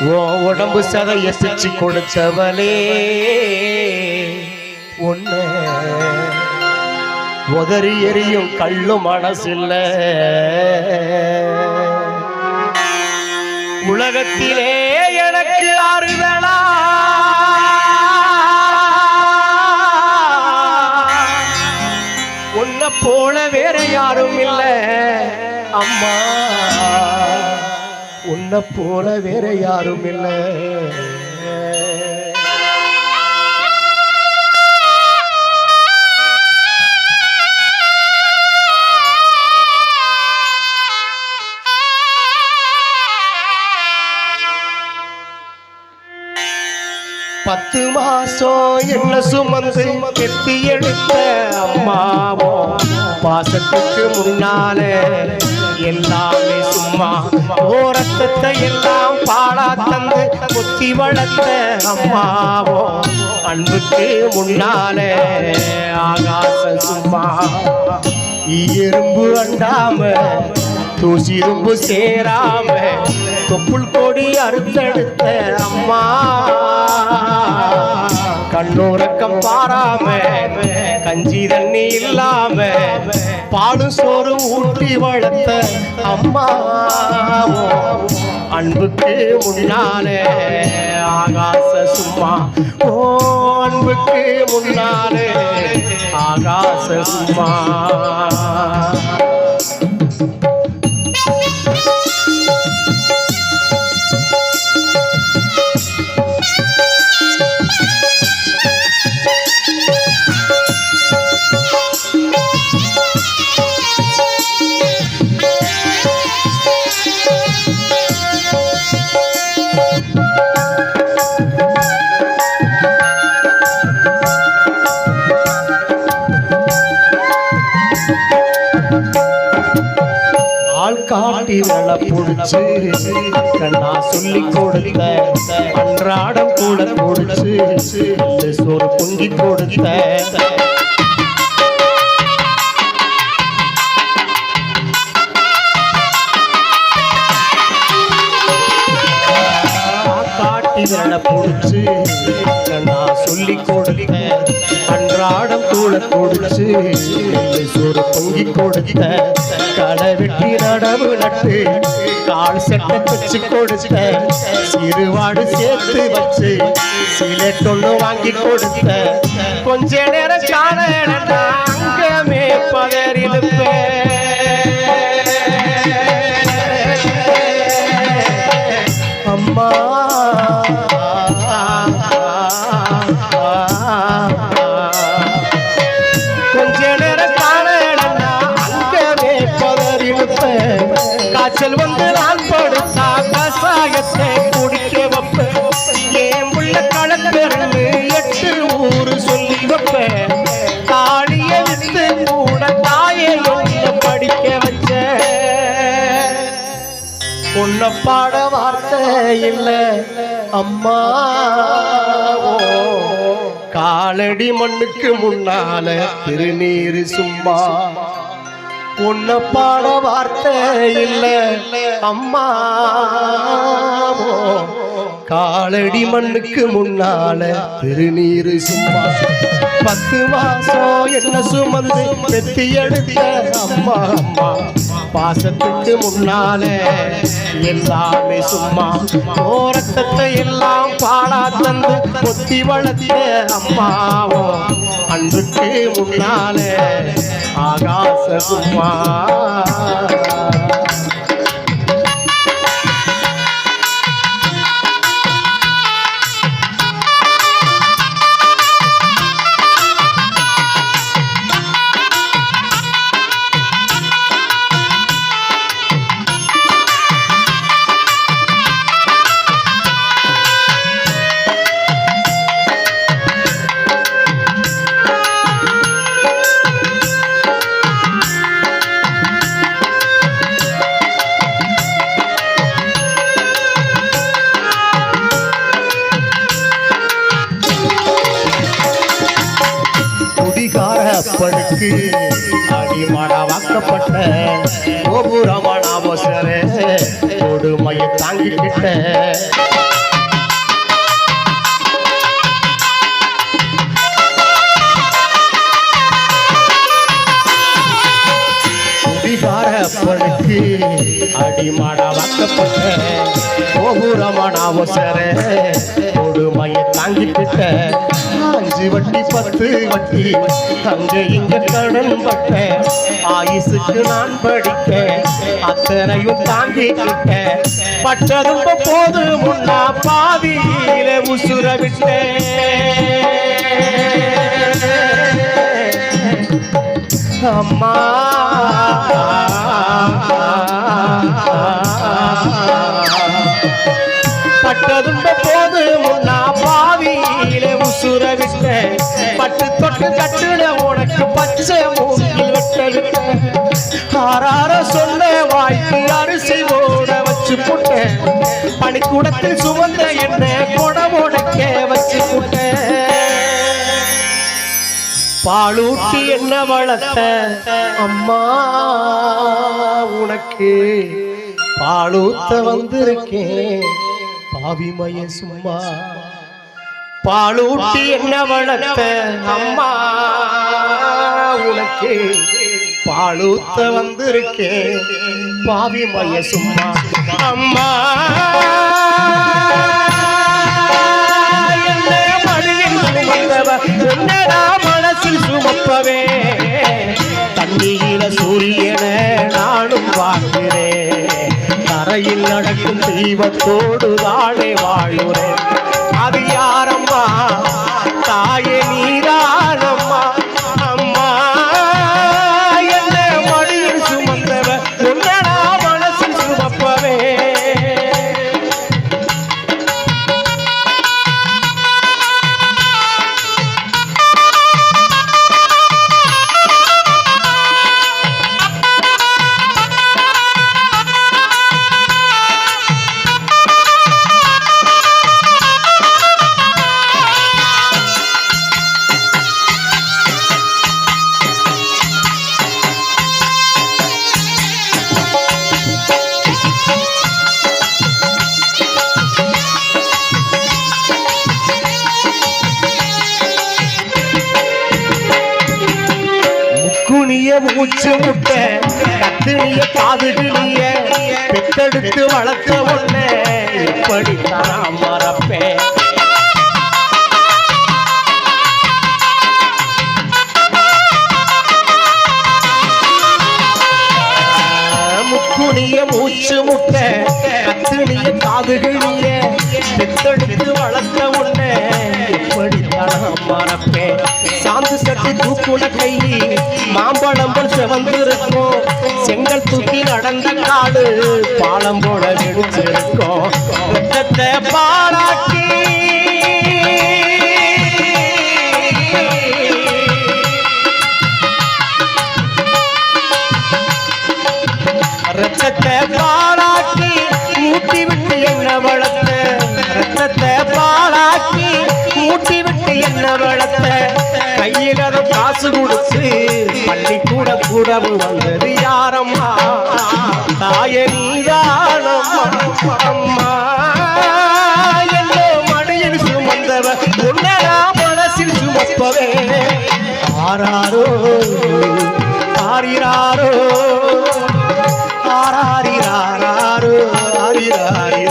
ஓ உடம்பு சதைய பிச்சு கொடுத்தவளே. ஒன்ன உதறி எரியும் கள்ளு மனசில்ல. உலகத்திலே எனக்கு ஆறுதலா உன்னை போல வேற யாரும் இல்லை. அம்மா உன்னை போல வேற யாரும் இல்லை. பத்து மாசம் என்ன சுமந்து கெட்டி எடுத்த அம்மாவோ பாசத்துக்கு முன்னாலே எல்லாமே சும்மா. ஓரத்தத்தை எல்லாம் பாடா தந்து குத்தி வளர்த்த அம்மாவோ அன்புக்கு முன்னால ஆகாசம் சும்மா. எறும்பு அண்டாம தூசி தூசிரும்பு சேராம தொப்புள் கொடி அறுத்தெடுத்த அம்மா. கண்ணோரக்கம் பாராம கஞ்சி தண்ணி இல்லாம பாலும் சோறு ஊட்டி வளர்த்த அம்மாவோ அன்புக்கு முன்னாலே ஆகாச சும்மா. ஓ அன்புக்கு முன்னாலே ஆகாச சும்மா. காட்டி வள புடிச்சு கண்ணா சொல்லி கொடுத்த அன்றாடம் கூட புடிச்சு சோறு பொங்கி கொடுத்த. காட்டி வள புடிச்சு கண்ணா சொல்லி கொடுத்த அன்றாடம் கூட கொடுச்சு சோறு பொங்கி கொடுத்த களை வெட்டி நடவு நட்டு கால் செட்டை வச்சு கொடுத்த சிறுவாடு சேர்த்து வச்சு சில தொண்ணு வாங்கி கொடுத்த. கொஞ்ச நேரம் காண அங்கமே பதறிலுப்பேன் அம்மா காய்ச்சல் வந்து நான் படுத்தா கசாயத்தை குடிக்க வைப்பேன். ஏன் உள்ள கலக்கருந்து எட்டு ஊரு சொல்லி வைப்பேன். தாலிய வித்து கூட தாயை ஒன்று படிக்க வச்சேன். உன்னை பாட வார்த்தை இல்ல அம்மா. காலடி மண்ணுக்கு முன்னால திருநீர் சும்மா. உன்னை பாட வார்த்தை இல்லை. அம்மா காலடி மண்ணுக்கு முன்னால திருநீரு சும்மா பத்து மாசம் என்ன சுமந்து வெத்தி எடுத்த அம்மா அம்மா. பாசத்துக்கு முன்னால எல்லாமே சும்மா. ஓரத்தத்தை எல்லாம் பாடா தந்து கொத்தி வளர்த்த அம்மாவோ. அன்புக்கு முன்னாலே ஆகாசகுமார் கோபுரமான அவசர கொடுமையை தாங்கிக்கிட்ட. குடிகார படுத்து அடிமாட வாக்கப்பட்ட கோபுரமான அவசர கொடுமையை தாங்கிக்கிட்ட அஞ்சு வட்டி பத்து வட்டி. அங்க இங்க கடன் பட்ட ஆயுசுக்கு நான் படிக்க அத்தனையும் தாங்கிக்கிட்ட. பட்டதும் போது முன்னா பாதியில உசுர விட்டேன் அம்மா. பட்டதும்ப போது முன்னா பாவியிலே உசுர விட்ட பட்டு தொட்டு கட்டுன உனக்கு பச்சை மூங்கில் வெட்டெடுத்த ஆறார சொல்ல வாய்க்கு அரிசி ஓட வச்சு புட்ட பனிக்கூடத்தில் சுமந்த என்ன கொடமுடைக்க வச்சு புட்ட. பாலூட்டி என்ன வளர்த்த? அம்மா உனக்கு பாலூத்த வந்திருக்கேன் பாவிமய சும்மா. பாலூட்டி என்ன வளர்த்த அம்மா உனக்கு. பாலூத்த வந்திருக்கேன் பாவிமய சும்மா. அம்மா. என்ன மடியில் சுமந்தவ உன்னடா மனசில் சுமப்பவே? தண்ணீர சூரியன நானும் பார்க்கிறேன். தரையில் நடக்கும் தெய்வத்தோடு தாழே வாழுறேன். அது யாரம்மா? தாயே நீதானம்மா. முக்குனிய மூச்சு முட்ட. கத்துனிய காதுகிளிய பெத்தெடுத்து வளர்த்த ஒண்ண. இப்படித்தான் மறப்பேன். முக்குனிய மூச்சு முட்ட. கத்திரிய காதுகளிய பெத்தெடுத்து வளர்த்த உன்ன எப்படித்தான் மறப்பேன். சாந்து சட்டி தூக்குன கையில் வந்திருக்கோம். செங்கல் தூக்கி நடந்த காடு பாலம் போல வெடிச்சிருக்கும். ரத்தத்தை பாராட்டி. ரத்தத்தை பாராட்டி மூட்டி விட்டு என்ன வளர்த்த? ரத்தத்தை பாராட்டி மூட்டி விட்டு என்ன வளர்த்த? கையில் அதை காசு கொடுத்து பள்ளிக்கூட கூடவு வந்தது யாரம்மா? தாய நீதானம்மா அம்மா என்ன மடியில் சுமந்தவ உன்னடா மனசில் சுமப்பவே. ஆராரோ ஆரிராரோ ஆராரிராரோ ஆரிராரியோ